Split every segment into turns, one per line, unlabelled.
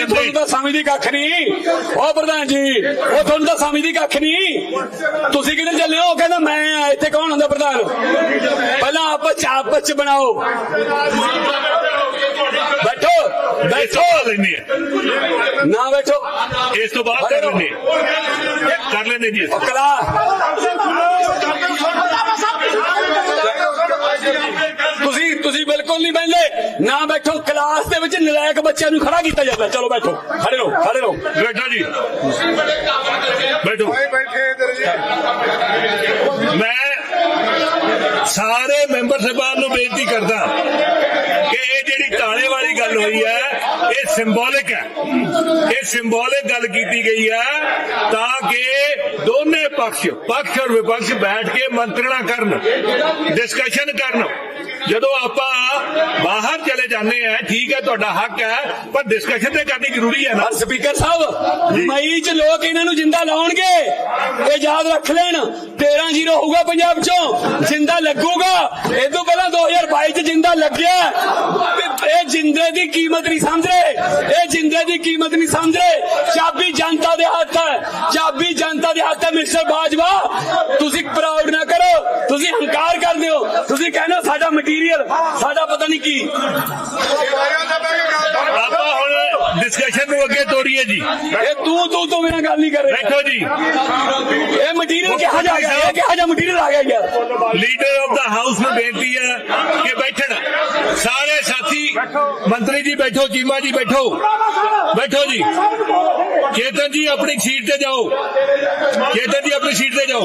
ਜੀ ਤੁਹਾਨੂੰ ਤਾਂ ਸਮਝਦੀ ਕੱਖ ਨਹੀਂ। ਉਹ ਪ੍ਰਧਾਨ ਜੀ ਉਹ ਤੁਹਾਨੂੰ ਤਾਂ ਸਮਝਦੀ ਕੱਖ ਨਹੀਂ। ਤੁਸੀਂ ਕਿੱਧਰ ਚੱਲੇ ਹੋ? ਉਹ ਕਹਿੰਦਾ ਮੈਂ ਇੱਥੇ ਕੌਣ ਹੁੰਦਾ ਪ੍ਰਧਾਨ? ਪਹਿਲਾਂ ਆਪਸ ਚ ਆਪਸ ਚ ਬਣਾਓ। ਬੈਠੋ ਬੈਠੋ।
ਲੈਣੀ ਹੈ
ਨਾ ਬੈਠੋ।
ਇਸ ਤੋਂ ਬਾਅਦ ਕਰ ਲੈਣੇ ਕਰ ਲੈਣੇ ਜੀ।
ਕਲਾ ਬਿਲਕੁਲ ਨਹੀਂ ਬੈਠੇ ਨਾ ਬੈਠੋ ਕਲਾਸ ਦੇ ਵਿੱਚ ਨਲਾਇਕ ਬੱਚਿਆਂ ਨੂੰ ਖੜਾ ਕੀਤਾ ਜਾਂਦਾ। ਚਲੋ ਬੈਠੋ ਖੜੇ ਰਹੋ ਖੜੇ ਰਹੋ।
ਬੈਠੋ ਜੀ ਬੈਠੋ। ਮੈਂ ਸਾਰੇ ਮੈਂਬਰ ਸਾਹਿਬਾਨ ਨੂੰ ਬੇਨਤੀ ਕਰਦਾ ਕਿ ਇਹ ਜਿਹੜੀ ਤਾਲੇ ਵਾਲੀ ਗੱਲ ਹੋਈ ਹੈ ਇਹ ਸਿੰਬੋਲਿਕ ਹੈ। ਇਹ ਸਿੰਬੋਲਿਕ ਗੱਲ ਕੀਤੀ ਗਈ ਹੈ ਤਾਂ ਕਿ ਦੋਨੇ ਪਕਸ਼ ਪਕਸ਼ ਔਰ ਵਿਪਕਸ਼ ਬੈਠ ਕੇ ਮੰਤਰਣਾ ਕਰਨ ਡਿਸਕਸ਼ਨ ਕਰਨ। ਜਦੋਂ ਆਪਾਂ ਬਾਹਰ ਚਲੇ ਜਾਂਦੇ ਆ ਠੀਕ ਹੈ ਤੁਹਾਡਾ ਹੱਕ ਹੈ ਪਰ ਡਿਸਕਸ਼ਨ ਤੇ ਕਰਨੀ ਜ਼ਰੂਰੀ ਹੈ ਨਾ?
ਸਪੀਕਰ ਸਾਹਿਬ ਮਈ ਚ ਲੋਕ ਇਹਨਾਂ ਨੂੰ ਜਿੰਦਾ ਲਾਉਣਗੇ ਇਹ ਯਾਦ ਰੱਖ ਲੈਣ 13 ਜ਼ੀਰੋ ਹੋਊਗਾ ਪੰਜਾਬ ਚੋਂ ਜਿੰਦਾ ਲੱਗੂਗਾ। ਇਹ ਤੋਂ ਪਹਿਲਾਂ 2022 ਚ ਜਿੰਦਾ ਲੱਗਿਆ। ਤੇ ਇਹ ਜਿੰਦੇ ਦੀ ਕੀਮਤ ਨਹੀਂ ਸਮਝ ਰਹੇ ਇਹ ਜਿੰਦੇ ਦੀ ਕੀਮਤ ਨਹੀਂ ਸਮਝ ਰਹੇ ਚਾਬੀ ਜਨਤਾ ਦੇ ਹੱਥ ਹੈ ਚਾਬੀ ਜਨਤਾ ਦੇ ਹੱਥ ਹੈ ਮਿਸਟਰ ਬਾਜਵਾ ਤੁਸੀਂ ਪ੍ਰਾਊਡ ਨਾ ਕਰੋ ਤੁਸੀਂ ਹੰਕਾਰ ਕਰਦੇ ਹੋ ਤੁਸੀਂ ਕਹਿੰਦੇ ਹੋ ਸਾਡਾ ਮਟੀਰੀਅਲ ਸਾਡਾ ਪਤਾ ਨਹੀਂ ਕੀ
ਆਪਾਂ ਹੁਣ ਡਿਸਕਸ਼ਨ ਨੂੰ ਅੱਗੇ ਤੋਰੀਏ ਜੀ
ਇਹ ਤੂੰ ਤੂੰ ਤੋਂ ਬਿਨਾਂ ਗੱਲ ਨਹੀਂ ਕਰ ਰਿਹਾ
ਬੈਠੋ ਜੀ
ਇਹ ਮਟੀਰੀਅਲ ਕਿਹਾ ਜਾ ਗਿਆ ਇਹ ਕਿਹਾ ਜਾ ਮਟੀਰੀਅਲ ਆ ਗਿਆ ਯਾਰ
ਲੀਡਰ ਆਫ ਦਾ ਸਾਰੇ ਸਾਥੀ ਮੰਤਰੀ ਜੀ ਬੈਠੋ ਚੀਮਾ ਜੀ ਬੈਠੋ। ਬੈਠੋ ਜੀ। ਚੇਤਨ ਜੀ ਆਪਣੀ ਸੀਟ ਤੇ ਜਾਓ। ਚੇਤਨ ਜੀ ਆਪਣੀ ਸੀਟ ਤੇ ਜਾਓ।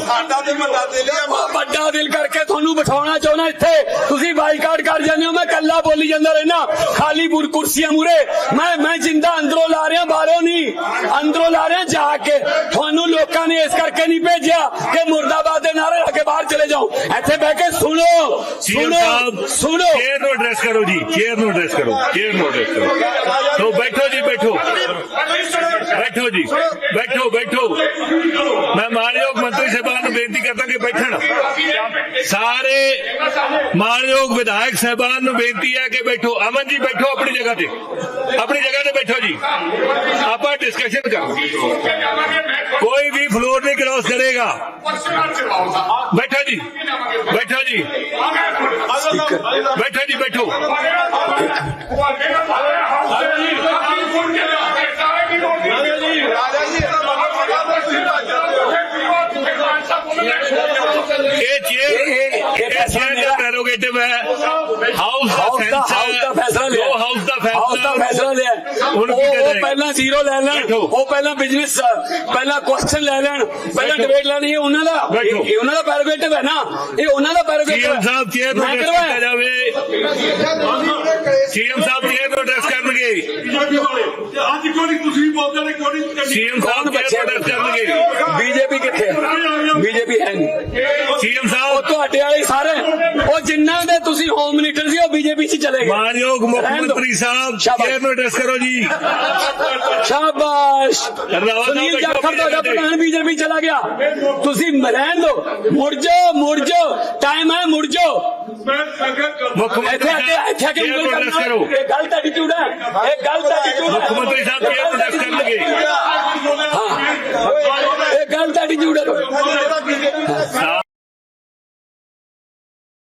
ਵੱਡਾ ਦਿਲ ਕਰਕੇ ਤੁਹਾਨੂੰ ਬਿਠਾਉਣਾ ਚਾਹੁੰਦਾ ਇੱਥੇ। ਤੁਸੀਂ ਬਾਈਕਾਟ ਕਰ ਜਾਂਦੇ ਹੋ ਮੈਂ ਕੱਲਾ ਬੋਲੀ ਜਾਂਦਾ ਰਹਿਣਾ ਖਾਲੀ ਬੁਰ ਕੁਰਸੀਆਂ ਮੂਰੇ ਮੈਂ ਮੈਂ ਜਿੰਦਾ ਅੰਦਰੋਂ ਲਾ ਰਿਹਾ ਬਾਹਰੋਂ ਨਹੀਂ। ਅੰਦਰੋਂ ਲਾ ਰਿਹਾ ਜਾ ਕੇ। ਤੁਹਾਨੂੰ ਲੋਕਾਂ ਨੇ ਇਸ ਕਰਕੇ ਨਹੀਂ ਭੇਜਿਆ ਕਿ ਮੁਰਦਾਬਾਦ ਦੇ ਨਾਰੇ ਲਾ ਕੇ ਬਾਹਰ ਚਲੇ ਜਾਓ। ਇੱਥੇ ਬਹਿ ਕੇ ਸੁਣੋ। ਸੁਣੋ।
ਸਾਹਿਬ
ਸੁਣੋ।
ਚੇਅਰ ਨੂੰ ਐਡਰੈਸ ਕਰੋ ਜੀ ਚੇਅਰ ਨੂੰ ਐਡਰੈਸ ਕਰੋ ਚੇਅਰ ਨੂੰ ਐਡਰੈਸ ਕਰੋ। ਸੋ ਬੈਠੋ ਜੀ, ਬੈਠੋ। ਬੈਠੋ ਜੀ, ਬੈਠੋ ਬੈਠੋ। ਮੈਂ ਮਾਨਯੋਗ ਮੰਤਰੀ ਸਾਹਿਬਾਨ ਨੂੰ ਬੇਨਤੀ ਕਰਦਾ ਕਿ ਬੈਠਣ। ਸਾਰੇ ਮਾਨਯੋਗ ਵਿਧਾਇਕ ਸਾਹਿਬਾਨ ਨੂੰ ਬੇਨਤੀ ਹੈ ਕਿ ਬੈਠੋ। ਅਮਨ ਜੀ, ਬੈਠੋ ਆਪਣੀ ਜਗ੍ਹਾ ਤੇ। ਆਪਣੀ ਜਗ੍ਹਾ ਤੇ ਬੈਠੋ ਜੀ। ਆਪਾਂ ਡਿਸਕਸ਼ਨ ਕਰਾਂਗੇ। ਕੋਈ ਵੀ ਫਲੋਰ ਨਹੀਂ ਕ੍ਰਾਸ ਕਰੇਗਾ ਬੈਠੋ ਜੀ ਬੈਠੋ ਜੀ ਬੈਠੋ ਜੀ ਬੈਠੋ ਇਹ ਚੇਅਰ
ਇਹ- ਇਹ- ਇਹ
ਇਹ
ਫੈਸਲਾ
ਚੇਅਰ
ਮੇਰਾ-
ਦਾ ਹੈ
ਫੈਸਲਾ ਲਿਆ।
ਹੁਣ ਕੀ
ਉਹ ਪਹਿਲਾਂ ਜ਼ੀਰੋ ਲੈ ਲੈਣ। ਉਹ ਪਹਿਲਾਂ ਬਿਜ਼ਨਸ ਪਹਿਲਾਂ ਕੁਐਸਚਨ ਲੈ ਲੈਣ। ਪਹਿਲਾਂ। ਡਿਬੇਟ ਲੈਣੀ ਇਹ ਉਹਨਾਂ ਦਾ। ਇਹ ਉਹਨਾਂ ਦਾ ਪੈਰੋਗੇਟਿਵ ਹੈ ਨਾ। ਇਹ ਉਹਨਾਂ ਦਾ ਪੈਰੋਗੇਟਿਵ
ਸੀਐਮ ਸਾਹਿਬ ਐਡਰੈਸ
ਕਰਵਾਇਆ।
ਕੀਤਾ ਜਾਵੇ? ਸੀਐਮ ਸਾਹਿਬ ਨੂੰ ਐਡਰੈਸ ਕਰਨਗੇ?
ਅੱਜ ਕੋਈ ਤੁਸੀਂ ਬੋਲਦੇ ਨੇ ਕੋਈ
ਸੀਐਮ
ਕੌਣ
ਸਾਹਿਬ ਨੂੰ ਐਡਰੈਸ ਕਰਨਗੇ?
ਬੀਜੇਪੀ ਕਿੱਥੇ ਬੀਜੇਪੀ ਹੈ ਨਹੀਂ
ਸੀਐਮ
ਉਹ
ਸਾਹਿਬ
ਤੁਹਾਡੇ ਵਾਲੇ ਸਾਰੇ ਉਹ ਜਿੰਨਾਂ ਦੇ ਤੁਸੀਂ ਹੋਮ ਮਿਨਿਸਟਰ ਸੀ ਉਹ ਬੀਜੇਪੀ 'ਚ ਚਲੇ ਗਏ।
ਮਾਨਯੋਗ ਮੁੱਖ
ਰਹਿਣ ਦਿਓ।
ਮੰਤਰੀ ਸਾਹਿਬ
ਸ਼ਾਬਾਸ਼।
ਚੇਅਰ ਨੂੰ ਐਡਰੈਸ ਕਰੋ ਜੀ।
ਸ਼ਾਬਾਸ਼।
ਰੰਧਾਵਾ ਸਾਹਿਬ
ਸੁਨੀਲ
ਬੈਠੋ
ਜਾਖੜ
ਆਪਣੀ
ਤੁਹਾਡਾ
ਜਗ੍ਹਾ ਤੇ।
ਪ੍ਰਧਾਨ ਬੀਜੇਪੀ ਚਲਾ ਗਿਆ। ਤੁਸੀਂ ਰਹਿਣ ਦਿਓ। ਮੁੜ ਜਾਓ ਮੁੜ ਜਾਓ। ਟਾਈਮ ਹੈ ਮੁੜ ਜਾਓ।
ਮੁੱਖ ਮੰਤਰੀ
ਇੱਥੇ ਆ ਕੇ
ਸਾਹਿਬ
ਇੱਥੇ ਆ ਕੇ
ਚੇਅਰ ਨੂੰ
ਉਂਗਲ
ਐਡਰੈਸ
ਕਰਨਾ।
ਕਰੋ।
ਇਹ ਗਲਤ ਐਟੀਟਿਊਡ ਹੈ। ਇਹ ਗਲਤ ਐਟੀਟਿਊਡ ਹੈ।
ਮੁੱਖ ਮੰਤਰੀ ਸਾਹਿਬ ਚੇਅਰ ਨੂੰ ਐਡਰੈਸ ਕਰਨਗੇ।